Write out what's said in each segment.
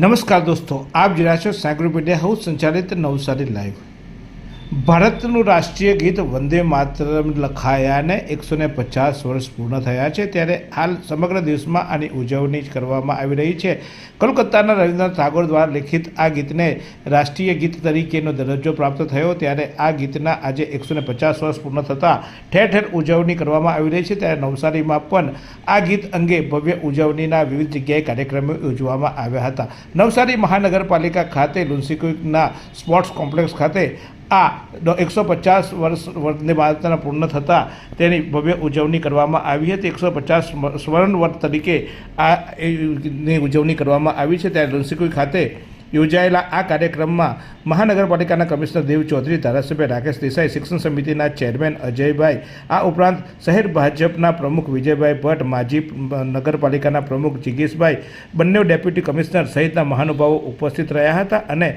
નમસ્કાર દોસ્તો આપ રહ્યા છો સાગર મીડિયા હાઉસ સંચાલિત નવસારી લાઈવ ભારતનું રાષ્ટ્રીય ગીત વંદે માતરમ લખાયાને એકસો ને પચાસ વર્ષ પૂર્ણ થયા છે ત્યારે હાલ સમગ્ર દેશમાં આની ઉજવણી કરવામાં આવી રહી છે. કોલકાતાના રવિન્દ્રનાથ ટાગોર દ્વારા લિખિત આ ગીતને રાષ્ટ્રીય ગીત તરીકેનો દરજ્જો પ્રાપ્ત થયો ત્યારે આ ગીતના આજે એકસો ને પચાસ વર્ષ પૂર્ણ થતાં ઠેર ઠેર ઉજવણી કરવામાં આવી રહી છે ત્યારે નવસારીમાં પણ આ ગીત અંગે ભવ્ય ઉજવણીના વિવિધ જગ્યાએ કાર્યક્રમો યોજવામાં આવ્યા હતા. નવસારી મહાનગરપાલિકા ખાતે લુન્સીકુઈકના સ્પોર્ટ્સ કોમ્પ્લેક્સ ખાતે આ એકસો પચાસ વર્ષ વંદે માતરમ પૂર્ણ થતાં તેની ભવ્ય ઉજવણી કરવામાં આવી હતી. એકસો પચાસ સ્વર્ણ વર્ષ તરીકે આ ની ઉજવણી કરવામાં આવી છે. ત્યારે લુન્સીકુઈ ખાતે યોજાયેલા આ કાર્યક્રમમાં મહાનગરપાલિકાના કમિશનર દેવ ચૌધરી, ધારાસભ્ય રાકેશ દેસાઈ, શિક્ષણ સમિતિના ચેરમેન અજયભાઈ, આ ઉપરાંત શહેર ભાજપના પ્રમુખ વિજયભાઈ ભટ્ટ, માજી નગરપાલિકાના પ્રમુખ જિગીશભાઈ, બંને ડેપ્યુટી કમિશનર સહિતના મહાનુભાવો ઉપસ્થિત રહ્યા હતા અને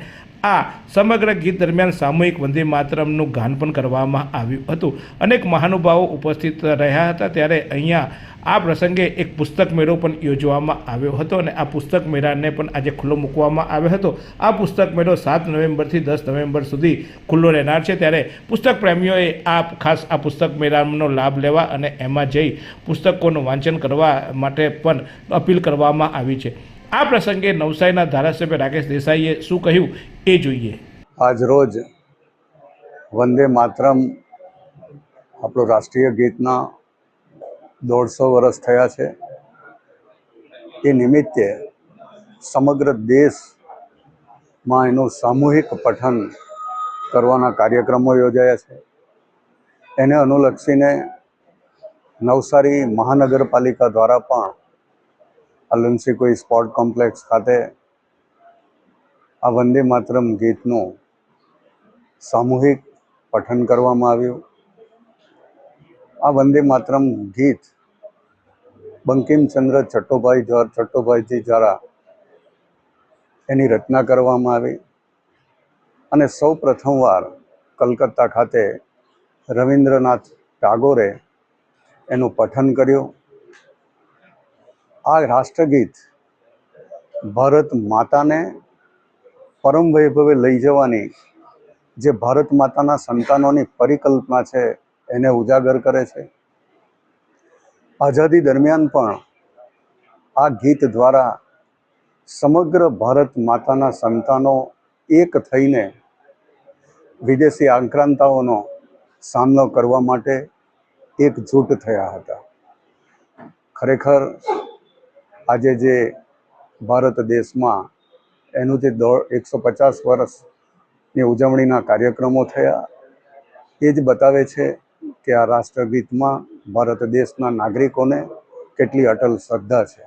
આ સમગ્ર ગીત દરમિયાન સામૂહિક વંદે માતરમનું ગાન પણ કરવામાં આવ્યું હતું. અનેક મહાનુભાવો ઉપસ્થિત રહ્યા હતા ત્યારે અહીંયા આ પ્રસંગે એક પુસ્તક મેળો પણ યોજવામાં આવ્યો હતો અને આ પુસ્તક મેળાને પણ આજે ખુલ્લો મૂકવામાં આવ્યો હતો. આ પુસ્તક મેળો સાત નવેમ્બરથી દસ નવેમ્બર સુધી ખુલ્લો રહેનાર છે. ત્યારે પુસ્તક પ્રેમીઓએ આ ખાસ આ પુસ્તક મેળાનો લાભ લેવા અને એમાં જઈ પુસ્તકોનું વાંચન કરવા માટે પણ અપીલ કરવામાં આવી છે. આ પ્રસંગે નવસારીના ધારાસભ્ય રાકેશ દેસાઈએ શું કહ્યું એ જોઈએ. આજ રોજ વંદે માતરમ આપણું રાષ્ટ્રીય ગીતના દોઢસો વર્ષ થયા છે. એ નિમિત્તે સમગ્ર દેશમાં એનું સામૂહિક પઠન કરવાના કાર્યક્રમો યોજાયા છે. એને અનુલક્ષીને નવસારી મહાનગરપાલિકા દ્વારા પણ આ કોઈ સ્પોર્ટ કોમ્પ્લેક્સ ખાતે આ વંદે માતરમ ગીતનું સામૂહિક પઠન કરવામાં આવ્યું. આ વંદે માતરમ ગીત બંકિમચંદ્ર ચટ્ટોભાઈ દ્વારા ચટ્ટોભાઈજી દ્વારા એની રચના કરવામાં આવી અને સૌ પ્રથમવાર કલકત્તા ખાતે રવિન્દ્રનાથ ટાગોરે એનું પઠન કર્યું. આ રાષ્ટ્રગીત ભારત માતાને પરમ વૈભવે લઈ જવાની જે ભારત માતાના સંતાનોની પરિકલ્પના છે, એને ઉજાગર કરે છે. આઝાદી દરમિયાન પણ આ ગીત દ્વારા સમગ્ર ભારત માતાના સંતાનો એક થઈને વિદેશી આક્રાંતાઓનો સામનો કરવા માટે એકજૂટ થયા હતા. ખરેખર આજે જે ભારત દેશમાં એનું જે દોઢ એકસો પચાસ વર્ષની ઉજવણીના કાર્યક્રમો થયા, એ જ બતાવે છે કે આ રાષ્ટ્રગીતમાં ભારત દેશના નાગરિકોને કેટલી અટલ શ્રદ્ધા છે.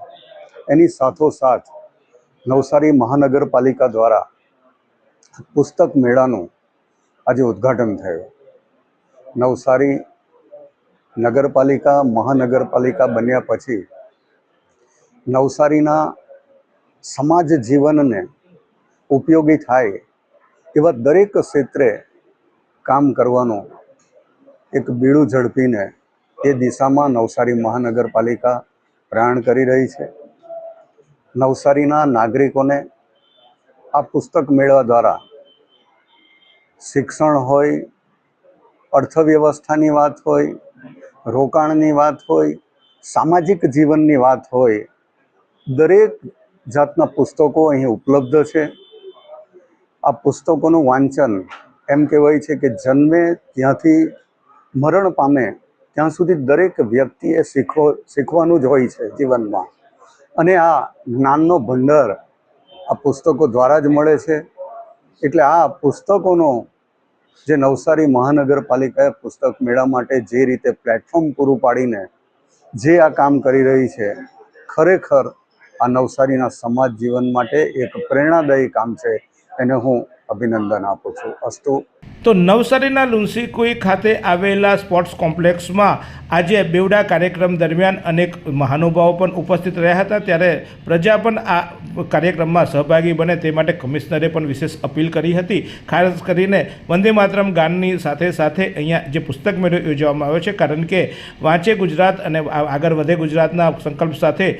એની સાથોસાથ નવસારી મહાનગરપાલિકા દ્વારા પુસ્તક મેળાનું આજે ઉદ્ઘાટન થયું. નવસારી નગરપાલિકા, મહાનગરપાલિકા બન્યા પછી નવસારીના સમાજ જીવનને ઉપયોગી થાય એવા દરેક ક્ષેત્રે કામ કરવાનું એક બીડું ઝડપીને એ દિશામાં નવસારી મહાનગરપાલિકા પ્રયાણ કરી રહી છે. નવસારીના નાગરિકોને આ પુસ્તક મેળવા દ્વારા શિક્ષણ હોય, અર્થવ્યવસ્થાની વાત હોય, રોકાણની વાત હોય, સામાજિક જીવનની વાત હોય દરેક જાતના પુસ્તકો અહીં ઉપલબ્ધ છે. આ પુસ્તકોનું વાંચન એમ કહેવાય છે કે જન્મે ત્યાંથી મરણ પામે ત્યાં સુધી દરેક વ્યક્તિએ શીખવો, શીખવાનું જ હોય છે જીવનમાં. અને આ જ્ઞાનનો ભંડાર આ પુસ્તકો દ્વારા જ મળે છે. એટલે આ પુસ્તકોનો જે નવસારી મહાનગરપાલિકાએ પુસ્તક મેળા માટે જે રીતે પ્લેટફોર્મ પૂરું પાડીને જે આ કામ કરી રહી છે, ખરેખર આ નવસારીના સમાજ જીવન માટે એક પ્રેરણાદાયી કામ છે, એને હું અભિનંદન આપું છું. અસ્તુ. તો નવસારીના લુન્સીકુઈ ખાતે આવેલા સ્પોર્ટ્સ કોમ્પ્લેક્સમાં આજે બેવડા કાર્યક્રમ દરમિયાન અનેક મહાનુભાવો પણ ઉપસ્થિત રહ્યા હતા. ત્યારે પ્રજા પણ આ કાર્યક્રમમાં સહભાગી બને તે માટે કમિશનરે પણ વિશેષ અપીલ કરી હતી. ખાસ કરીને વંદે માતરમ ગાનની સાથે સાથે અહીંયા જે પુસ્તક મેળો યોજવામાં આવ્યો છે, કારણ કે વાંચે ગુજરાત અને આગળ વધે ગુજરાતના સંકલ્પ સાથે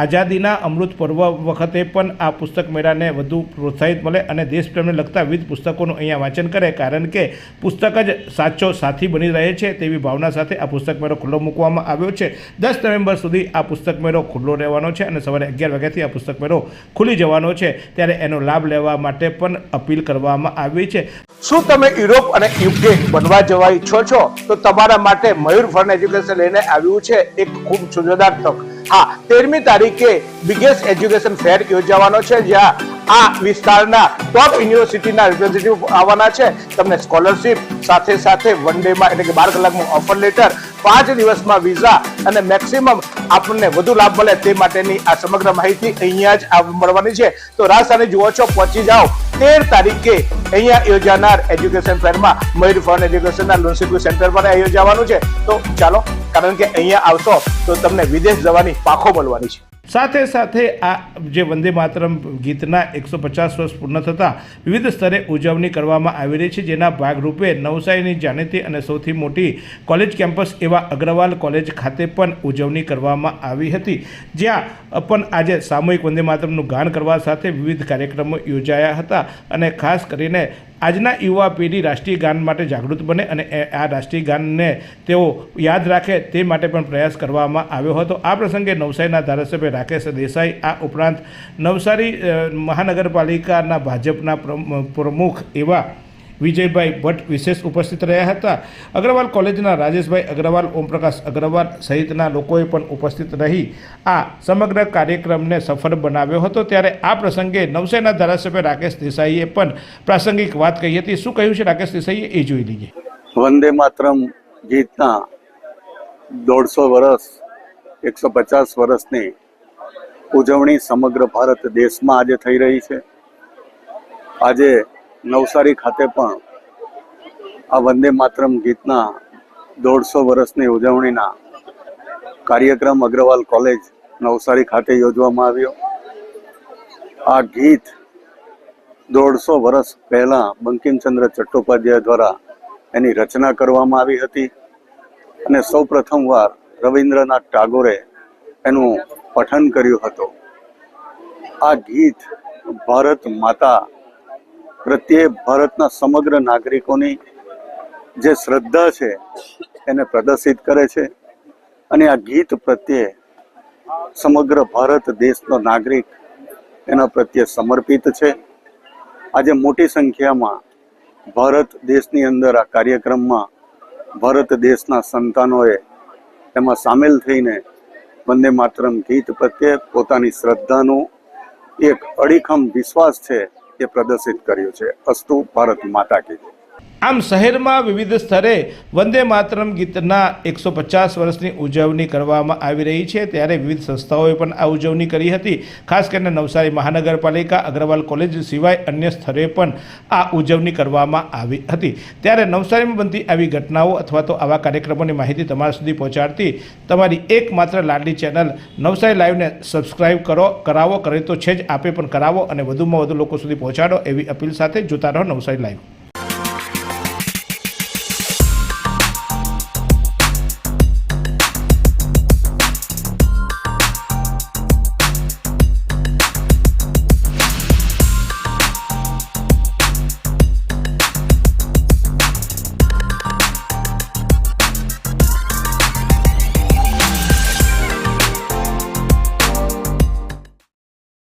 આઝાદીના અમૃત પર્વ વખતે પણ આ પુસ્તક મેળાને વધુ પ્રોત્સાહિત મળે અને દેશપ્રેમને લગતા વિવિધ પુસ્તકોનું અહીંયા વાંચન કરે, કારણ કે પુસ્તક જ સાચો સાથી બની રહે છે તેવી ભાવના સાથે આ પુસ્તક મેળો ખુલ્લો મૂકવામાં આવ્યો છે. દસ નવેમ્બર સુધી આ પુસ્તક મેળો ખુલ્લો રહેવાનો છે અને સવારે અગિયાર વાગ્યાથી આ પુસ્તક મેળો ખુલી જવાનો છે. ત્યારે એનો લાભ લેવા માટે પણ અપીલ કરવામાં આવી છે. શું તમે યુરોપ અને યુકે બનવા જવા ઈચ્છો છો? તો તમારા માટે મયુર ફન એજ્યુકેશન લઈને આવ્યું છે એક ખૂબ સુજોદાર તક. હા, તેરમી તારીખે બિગેસ્ટ એજ્યુકેશન ફેર યોજાવાનો છે. જ્યાં આ વિસ્તારના ટોપ યુનિવર્સિટીના રિપ્રેઝેન્ટેટિવ આવવાના છે. તમને સ્કોલરશિપ સાથે સાથે વન ડેમાં એટલે કે બાર કલાકનું ઓફર લેટર પાંચ દિવસમાં વિઝા અને મેક્સિમમ આપણને વધુ લાભ મળે તે માટેની આ સમગ્ર માહિતી અહીંયા જ મળવાની છે. તો રાજસ્થાને જુઓ છો, પહોંચી જાઓ. તેર તારીખે અહીંયા યોજાનાર એજ્યુકેશન ફેરમાં મયુર ફન એજ્યુકેશનના લુન્સીકુ સેન્ટર પર યોજાવાનું છે. તો ચાલો, કારણ કે અહીંયા આવશો, તો તમને વિદેશ જવાની પાખો મળવાની છે. સાથે સાથે આ જે વંદે માતરમ ગીતના એકસો પચાસ વર્ષ પૂર્ણ થતાં વિવિધ સ્તરે ઉજવણી કરવામાં આવી રહી છે, જેના ભાગરૂપે નવસારીની જાણીતી અને સૌથી મોટી કોલેજ કેમ્પસ એવા અગ્રવાલ કોલેજ ખાતે પણ ઉજવણી કરવામાં આવી હતી. જ્યાં પણ આજે સામૂહિક વંદે માતરમનું ગાન કરવા સાથે વિવિધ કાર્યક્રમો યોજાયા હતા અને ખાસ કરીને આજના યુવા પેઢી રાષ્ટ્રીય ગાન માટે જાગૃત બને અને આ રાષ્ટ્રીય ગાનને તેઓ યાદ રાખે તે માટે પણ પ્રયાસ કરવામાં આવ્યો હતો. આ પ્રસંગે નવસારીના ધારાસભ્ય રાકેશ દેસાઈ, આ ઉપરાંત નવસારી મહાનગરપાલિકાના ભાજપના પ્રમુખ એવા વિજયભાઈ ભટ્ટ વિશેષ ઉપસ્થિત રહ્યા હતા. અગ્રવાલ કોલેજના રાજેશભાઈ અગ્રવાલ, ઓમપ્રકાશ અગ્રવાલ સહિતના લોકોએ પણ ઉપસ્થિત રહી આ સમગ્ર કાર્યક્રમને સફળ બનાવ્યો હતો. ત્યારે આ પ્રસંગે નવસેના ધારાસભ્ય રાકેશ દેસાઈએ પણ પ્રાસંગિક વાત કહી હતી. શું કહ્યું છે રાકેશ દેસાઈએ? એ જોઈ લઈએ. વંદે માતરમ ગીતના દોઢસો વર્ષ એકસો પચાસ વર્ષની ઉજવણી સમગ્ર ભારત દેશમાં આજે થઈ રહી છે. આજે નવસારી ખાતે પણ આ વંદે માતરમ ગીતના દોઢસો વર્ષની ઉજવણીના કાર્યક્રમ અગ્રવાલ કોલેજ નવસારી ખાતે યોજવામાં આવ્યો. આ ગીત દોઢસો વર્ષ પહેલાં બંકિમચંદ્ર ચટ્ટોપાધ્યાય દ્વારા એની રચના કરવામાં આવી હતી અને સૌ પ્રથમવાર રવિન્દ્રનાથ ટાગોરે એનું પઠન કર્યું હતું. આ ગીત ભારત માતા પ્રત્યે ભારતના સમગ્ર નાગરિકોની જે શ્રદ્ધા છે, એને પ્રદર્શિત કરે છે અને આ ગીત પ્રત્યે સમગ્ર ભારત દેશનો નાગરિક એના પ્રત્યે સમર્પિત છે. આજે મોટી સંખ્યામાં ભારત દેશની અંદર આ કાર્યક્રમમાં ભારત દેશના સંતાનોએ એમાં સામેલ થઈને વંદે માતરમ ગીત પ્રત્યે પોતાની શ્રદ્ધાનું એક અડીખમ વિશ્વાસ છે એ પ્રદર્શિત કર્યું છે અસ્તુ ભારત માતા કી. આમ શહેરમાં વિવિધ સ્તરે વંદે માતરમ ગીતના એકસો પચાસ વર્ષની ઉજવણી કરવામાં આવી રહી છે. ત્યારે વિવિધ સંસ્થાઓએ પણ આ ઉજવણી કરી હતી. ખાસ કરીને નવસારી મહાનગરપાલિકા, અગ્રવાલ કોલેજ સિવાય અન્ય સ્થળે પણ આ ઉજવણી કરવામાં આવી હતી. ત્યારે નવસારીમાં બનતી આવી ઘટનાઓ અથવા તો આવા કાર્યક્રમોની માહિતી તમારા સુધી પહોંચાડતી તમારી એકમાત્ર લાડલી ચેનલ નવસારી લાઈવને સબસ્ક્રાઇબ કરો, કરાવો, કરે તો છે જ. આપે પણ કરાવો અને વધુમાં વધુ લોકો સુધી પહોંચાડો એવી અપીલ સાથે જોતા રહો નવસારી લાઈવ.